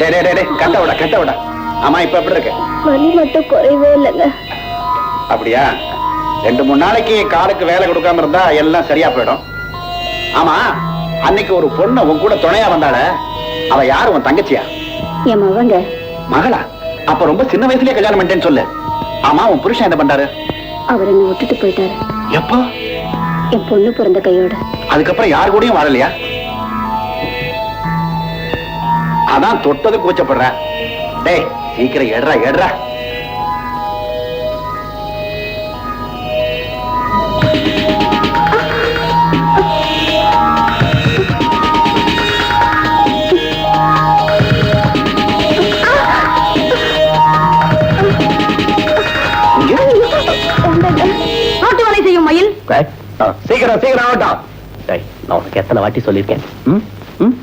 டேய், டேய் டேய், கட்ட விட கட்ட விட ஆமா இப்ப எப்படி இருக்கு? வலி மட்டும் குறையவே இல்லைங்க. அப்படியா? ரெண்டு மூணு நாளைக்கு காலுக்கு வேலை கொடுக்காம இருந்தா எல்லாம் சரியா போயிடும். ஆமா அன்னைக்கு ஒரு பொண்ணு உன் கூட துணையா வந்தாள? அவ யாரு உன் தங்கச்சியா? என் மவங்க மகளா? அப்ப ரொம்ப சின்ன வயசுலயே கல்யாணம் பண்ணிட்டேன்னு சொல்லு. ஆமா உன் புருஷன் என்ன பண்றாரு அவர் என்னை விட்டுட்டு போயிட்டாரு. எப்போ? என் பொண்ணு பிறந்த கையோட. அதுக்கப்புறம் யார் கூடயும் வாழலையா? அதான் தொட்டது கூச்சப்படுறேன் டேய் சீக்கிரம் எடுறா எடுறா சீக்கிரம் சீக்கிரம் ஆகட்டும் நான் உனக்கு எத்தனை வாட்டி சொல்லியிருக்கேன்? ம்? ம்?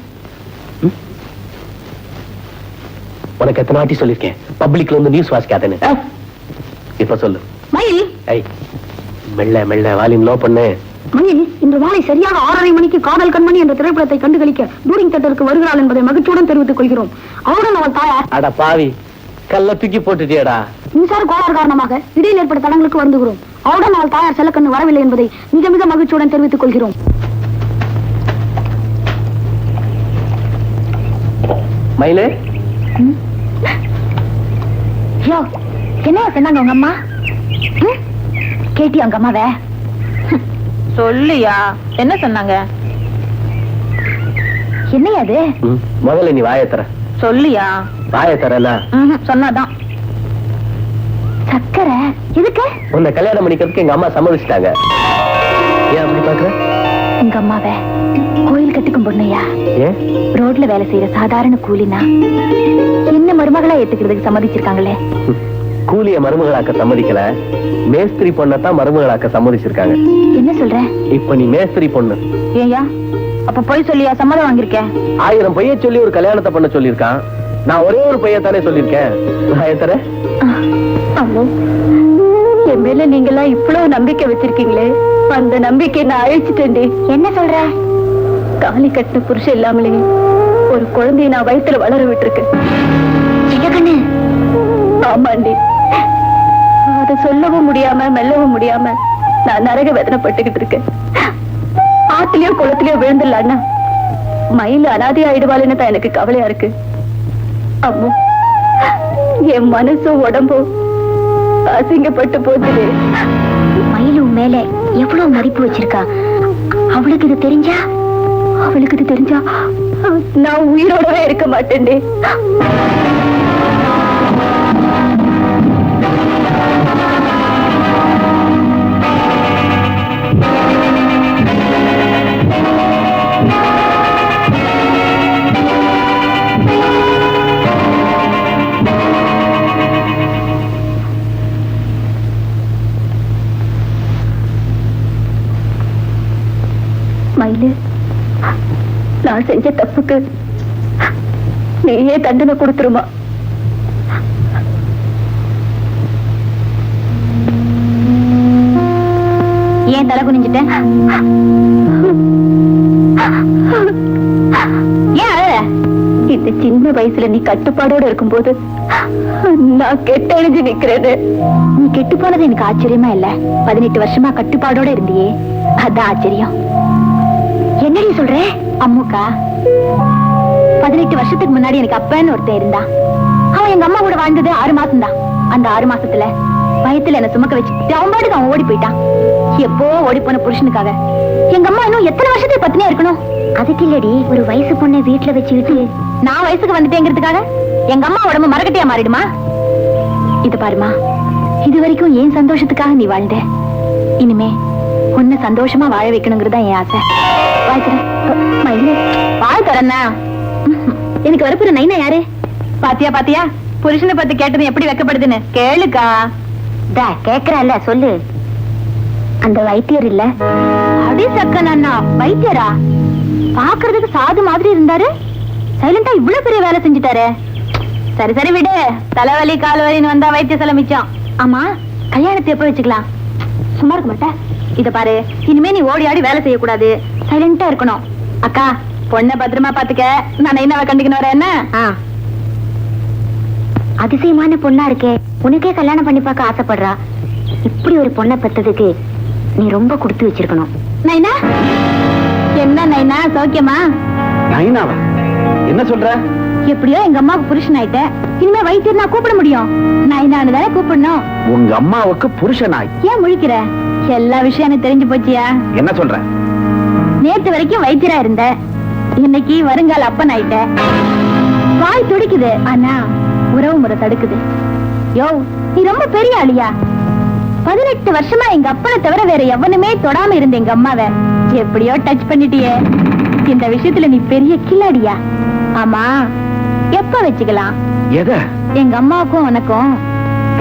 உனக்கு எத்தனை வாட்டி சொல்லியிருக்கேன்? பப்ளிக்ல வந்து நியூஸ் வாசிக்காதேன்னு? இப்ப சொல்லு. மயில். ஐய் மெல்ல மெல்ல வால்யூம் லோ பண்ணு. மயில் இன்று மாலை சரியாக ஆறரை மணிக்கு காதல் கண்மணி என்ற திரைப்படத்தை கண்டுகளிக்க டூரிங் தேட்டருக்கு வருகிறாள் என்பதை மகிழ்ச்சியுடன் தெரிவித்துக் கொள்கிறோம். அவருடன் அவள் தாயார். அட பாவி கல்ல தூக்கி போட்டுட்டியடா. மின்சார கோளாறு காரணமாக இடையில் ஏற்பட்ட தடங்களுக்கு வருந்துகிறோம். அவருடன் அவள் தாயார் செல்லக்கண்ணு வரவில்லை என்பதை மிக மிக மகிழ்ச்சியுடன் தெரிவித்துக் கொள்கிறோம். மயிலு? யோ என்ன சொன்னாங்க உங்க அம்மா? ம்? கேட்டியா உங்க அம்மாவை? சொல்லியா? என்ன சொன்னாங்க? என்னையா அது? முதல்ல நீ வாயை தர சொல்லியா? வாயை தரல ம்ஹும், சொன்னாதான். சக்கரை எதுக்கு? உன்னை கல்யாணம் பண்ணிக்கிறதுக்கு எங்க அம்மா சம்மதிச்சிட்டாங்க. ஏன் அப்படி பாக்குற உங்க அம்மாவை. கட்டிக்கும் பொண்ணையா? ரோட்ல வேலை செய்யற சாதாரண கூலினா? என்ன மருமகளா ஏத்துக்கிறதுக்கு சம்மதிச்சிருக்காங்களே? கூலிய மருமகளாக்க சம்மதிக்கல. மேஸ்திரி பொண்ணத்தான் மருமகளாக்க சம்மதிச்சிருக்காங்க. என்ன சொல்ற? இப்ப நீ மேஸ்திரி பொண்ணு. ஏயா அப்ப போய் சொல்லியா? சம்மதம் வாங்கியிருக்கேன் ஆயிரம் பைய சொல்லி ஒரு கல்யாணத்தை பண்ண சொல்லியிருக்கான். நான் ஒரே ஒரு பையன் தானே சொல்லியிருக்கேன் என் மேல நீங்க எல்லாம் இவ்வளவு நம்பிக்கை வச்சிருக்கீங்களே. அந்த நம்பிக்கை நான் அழிச்சிட்டேன்டி. என்ன சொல்ற? தாலி கட்டின புருஷன் இல்லாமலேயே ஒரு குழந்தைய நான் வயிற்றுல வளர விட்டுருக்கேன். ஆமாண்டி. அத சொல்லவும் முடியாம மெல்லவும் முடியாம நான் நரக வேதனைப்பட்டுக்கிட்டு இருக்கேன். ஆத்துலயோ குளத்திலயோ விழுந்துடலான்னா மயில் அனாதி ஆயிடுவாளுன்னு தான் எனக்கு கவலையா இருக்கு. அம்மோ என் மனசும் உடம்பும் அசிங்கப்பட்டு போச்சு மயிலும் மேல எவ்வளவு மதிப்பு வச்சிருக்கா? அவளுக்கு இது தெரிஞ்சா? அவளுக்கு இது தெரிஞ்சா நான் உயிரோடவே இருக்க மாட்டேன். மயிலு நான் செஞ்ச தப்புக்கு நீயே தண்டனை கொடுத்துருமா? ஏன் தலை குனிஞ்சிட்டேன்? இந்த சின்ன வயசுல நீ கட்டுப்பாடோட இருக்கும்போது நான் கெட்டழிஞ்சு நிக்கிறேன்னு நீ கெட்டு போனது எனக்கு ஆச்சரியமா இல்ல? பதினெட்டு வருஷமா கட்டுப்பாடோட இருந்தியே. அதான் ஆச்சரியம். என்னடி சொல்ற? அம்முக்கா? பதினெட்டு வருஷத்துக்கு முன்னாடி எனக்கு அப்பன்னு ஒருத்தன் இருந்தான். அவன் எங்க அம்மா கூட வாழ்ந்தது ஆறு மாசம் தான் அந்த ஆறு மாசத்துல பயத்துல என்ன சுமக்க வச்சு அவன் பாட்டுக்கு அவன் ஓடி போயிட்டான். எப்போ ஓடி போன புருஷனுக்காக? எங்க அம்மா இன்னும் எத்தனை வருஷத்துக்கு பத்தினியா இருக்கணும்? அதுக்கு இல்லடி ஒரு வயசு பொண்ணை வீட்டுல வச்சுக்கிட்டு நான் வயசுக்கு வந்துட்டேங்கிறதுக்காக எங்க அம்மா உடம்பு மரக்கட்டையா மாறிடுமா? இது பாருமா இது வரைக்கும் ஏன் சந்தோஷத்துக்காக நீ வாழ்ந்த? இனிமே உன்னை சந்தோஷமா வாழ வைக்கணுங்கிறதா என் ஆசை. வாய் தரேன்னா எனக்கு வரப்புற நைனா யாரு? பாத்தியா பாத்தியா? புருஷனை பத்தி கேட்டது எப்படி வைக்கப்படுதுன்னு? கேளுக்கா. டா கேக்குறல்ல சொல்லு. அந்த வைத்தியர் இல்ல. அடி சக்கன் அண்ணா வைத்தியரா? பாக்குறதுக்கு சாது மாதிரி இருந்தாரு. சைலண்டா இவ்வளவு பெரிய வேலை செஞ்சுட்டாரு. சரி சரி விடு. தலைவலி கால் வலின்னு வந்தா வைத்திய மிச்சம். ஆமா கல்யாணத்தை எப்ப வச்சுக்கலாம்? சும்மா இருக்க மாட்டா இத பாரு இனிமே நீ ஓடி ஆடி வேலை செய்யக்கூடாது. சைலண்டா இருக்கணும். அக்கா பொண்ணை பத்திரமா பாத்துக்க. நான் நைனாவை கண்டிக்கணும் வரேன் என்ன? ஆ. அதிசயமான பொண்ணா இருக்கே. உனக்கே கல்யாணம் பண்ணி பார்க்க ஆசைப்படுறா. இப்படி ஒரு பொண்ணை பெத்ததுக்கு நீ ரொம்ப கொடுத்து வச்சிருக்கணும். நைனா? என்ன நைனா? சௌக்கியமா? நைனாவா? என்ன சொல்ற? எப்படியோ எங்க அம்மாவுக்கு புருஷன் ஆயிட்டேன். இனிமே வைத்தியர் நான் கூப்பிட முடியும். நைனான்னு தானே கூப்பிடணும். உங்க அம்மாவுக்கு புருஷனாய். ஏன் முழிக்கிற? எல்லா விஷயம் எனக்கு தெரிஞ்சு போச்சியா? என்ன சொல்ற? நேத்து வரைக்கும் வைத்தியரா இருந்த இன்னைக்கு வருங்கால அப்பன் ஆயிட்ட வாய் துடிக்குது. ஆனா உறவு முறை தடுக்குது. யோ நீ ரொம்ப பெரிய ஆளியா? பதினெட்டு வருஷமா எங்க அப்பனை தவிர வேற எவனுமே தொடாம இருந்த எங்க அம்மாவை. எப்படியோ டச் பண்ணிட்டியே. இந்த விஷயத்துல நீ பெரிய கில்லாடியா? ஆமா. எப்ப வச்சுக்கலாம்? எத? எங்க அம்மாவுக்கும் உனக்கும்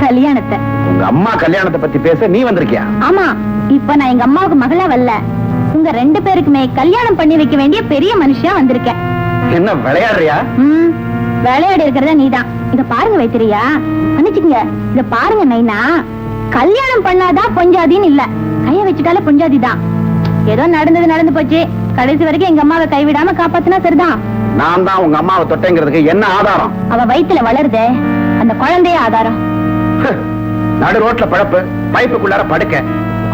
கல்யாணத்தை. உங்க அம்மா கல்யாணத்தை பத்தி பேச நீ வந்திருக்கியா? ஆமா. இப்ப நான் எங்க அம்மாவுக்கு மகளா வரல. உங்க ரெண்டு பேருக்குமே கல்யாணம் பண்ணி வைக்க வேண்டிய பெரிய மனுஷியா வந்திருக்கேன். என்ன விளையாடுறியா? ம், விளையாடி இருக்கிறத நீதான். இத பாருங்க வைத்திரியா. மன்னிச்சுக்கங்க. இத பாருங்க நைனா. கல்யாணம் பண்ணாதான் பொஞ்சாதின்னு இல்ல. கைய வச்சுட்டாலே பொஞ்சாதி தான் ஏதோ நடந்தது நடந்து போச்சு. கடைசி வரைக்கும் எங்க அம்மாவை கைவிடாம காப்பாத்தினா சரிதான். நான் தான் உங்க அம்மாவை தொட்டேங்கிறதுக்கு என்ன ஆதாரம்? அவ வயித்துல வளருதே அந்த குழந்தைய ஆதாரம். நடு ரோட்ல பழப்பு பைப்புக்குள்ளார படுக்க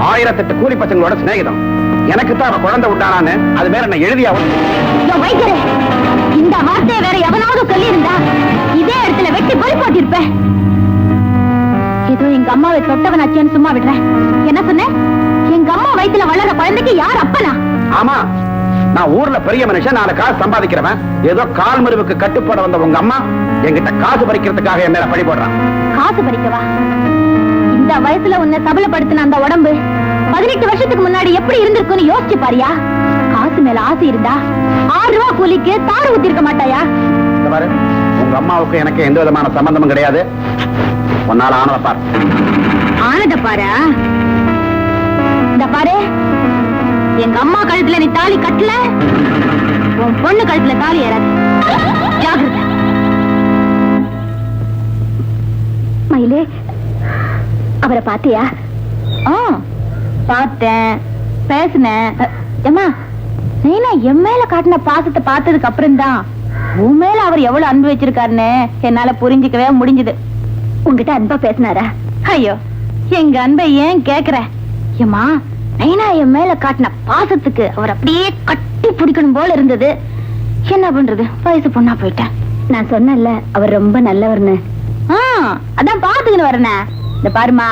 ஆயிரத்தெட்டு கூலி பசங்களோட சிநேகிதம். எனக்கு தான் அவ குழந்தை உண்டானான்னு அது மேல நான் இதோ வைத்தியரே இந்த வார்த்தையை வேற எவனாவது சொல்லி இருந்தா இதே இடத்துல வெட்டி கொலை போட்டிருப்பேன் ஏதோ எங்க அம்மாவை தொட்டவனாச்சேன்னு சும்மா விடுறேன். என்ன சொன்ன? எங்க அம்மா வயித்துல வளர குழந்தைக்கு யார் அப்பனா? ஆமா நான் ஊர்ல பெரிய மனுஷன் நாலு காசு சம்பாதிக்கிறவன். ஏதோ கால் மருவுக்கு கட்டுப்பட வந்த உங்க அம்மா என்கிட்ட காசு பறிக்கிறதுக்காக என் மேல பழி போடுறான். காசு பறிக்கவா? இந்த வயசுல உன்னை சபலப்படுத்தின அந்த உடம்பு பதினெட்டு வருஷத்துக்கு முன்னாடி எப்படி இருந்திருக்கும்னு யோசிச்சு பாரியா? காசு மேல ஆசை இருந்தா ஆறு ரூபா கூலிக்கு தாறு ஊத்தி இருக்க மாட்டாயா பாரு உங்க அம்மாவுக்கு எனக்கு எந்த விதமான சம்பந்தமும் கிடையாது. உன்னால ஆனத பார். ஆனத பாரு? இந்த பாரு எங்க அம்மா கழுத்துல நீ தாலி கட்டல? உன் பொண்ணு கழுத்துல தாலி ஏறாது. ஜாகிரதை. மயிலே அவரை பாத்தியா? ஆ பார்த்தேன். பேசினேன். அ, ஏம்மா நீனா என் மேல காட்டின பாசத்தை பார்த்ததுக்கு அப்புறம் தான் உன் மேல அவர் எவ்வளவு அன்பு வச்சிருக்காருன்னு என்னால புரிஞ்சுக்கவே முடிஞ்சது. உங்ககிட்ட அன்பா பேசினாரா? ஐயோ எங்க அன்பை ஏன் கேக்குற? ஏம்மா நைனா என் மேல காட்டின பாசத்துக்கு அவர் அப்படியே கட்டி பிடிக்கணும் போல இருந்தது. என்ன பண்றது? வயசு பொண்ணா போயிட்டேன். நான் சொன்னேன்ல அவர் ரொம்ப நல்லவர்னு. அதான் பாத்துக்கின்னு வரனே இந்த பாருமா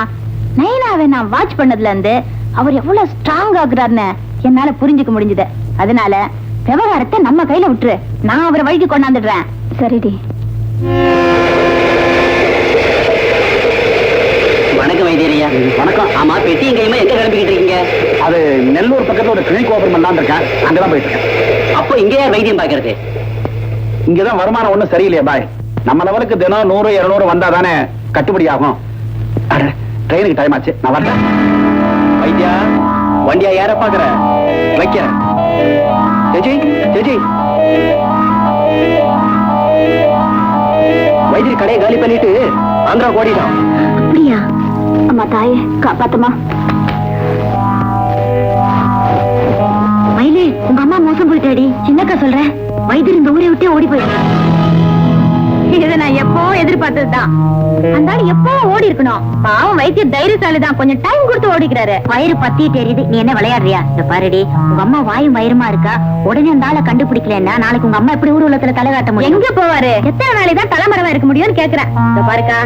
நைனாவை நான் வாட்ச் பண்ணதுல இருந்து அவர் எவ்வளவு ஸ்ட்ராங் ஆகுறாருன்னு என்னால புரிஞ்சுக்க முடிஞ்சது. அதனால விவகாரத்தை நம்ம கையில விட்டுரு. நான் அவரை வழிக்கு கொண்டாந்துடுறேன். சரிடி. வணக்கம் வைத்தியரையா. வணக்கம். ஆமா பெட்டி எங்கேயுமே எங்க கிளம்பிக்கிட்டு இருக்கீங்க? அது நெல்லூர் பக்கத்துல ஒரு கிளினிக் ஓபன் பண்ணலாம்னு இருக்கேன் அங்கதான் போயிட்டு இருக்கேன் அப்போ இங்கே யார் வைத்தியம் பாக்குறது இங்கதான் வருமானம் ஒண்ணும் சரியில்லையா பாய். நம்ம லெவலுக்கு தினம் நூறு இருநூறு வந்தா தானே கட்டுப்படி ஆகும். அட, ட்ரெயினுக்கு டைம் ஆச்சு. நான் வரேன் வைத்தியா வண்டியா யார பாக்குற வைக்கிறேன் ஜெஜி ஜெஜி. வைத்தியர் கடையை காலி பண்ணிட்டு ஆந்திரா ஓடிட்டான். அப்படியா? அம்மா தாயே காப்பாத்தமா மயிலே உங்க அம்மா மோசம் போயிட்டாடி. சின்னக்கா சொல்றேன் வைத்தியர் இந்த ஊரை விட்டே ஓடி போயிட்டான் இதை நான் எப்போ எதிர்பார்த்ததுதான். அந்த ஆள் எப்போ ஓடி இருக்கணும்? பாவம் வைத்திய தைரியசாலி தான் கொஞ்சம் டைம் கொடுத்து ஓடிக்கிறாரு. வயிறு பத்தி தெரியுது. நீ என்ன விளையாடுறியா? இந்த பாருடி உங்க அம்மா வாயும் வயிறுமா இருக்கா? உடனே அந்த ஆளை கண்டுபிடிக்கலன்னா நாளைக்கு உங்க அம்மா எப்படி ஊர்வலத்துல தலை காட்ட முடியும்? எங்க போவாரு? எத்தனை நாளைக்கு தான் தலைமறைவா இருக்க முடியும்னு கேக்குறேன். இந்த பாருக்கா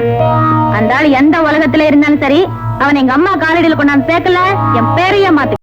அந்த ஆள் எந்த உலகத்துல இருந்தாலும் சரி அவன் எங்க அம்மா காலடியில கொண்டாந்து சேர்க்கல என் பேரையே மாத்து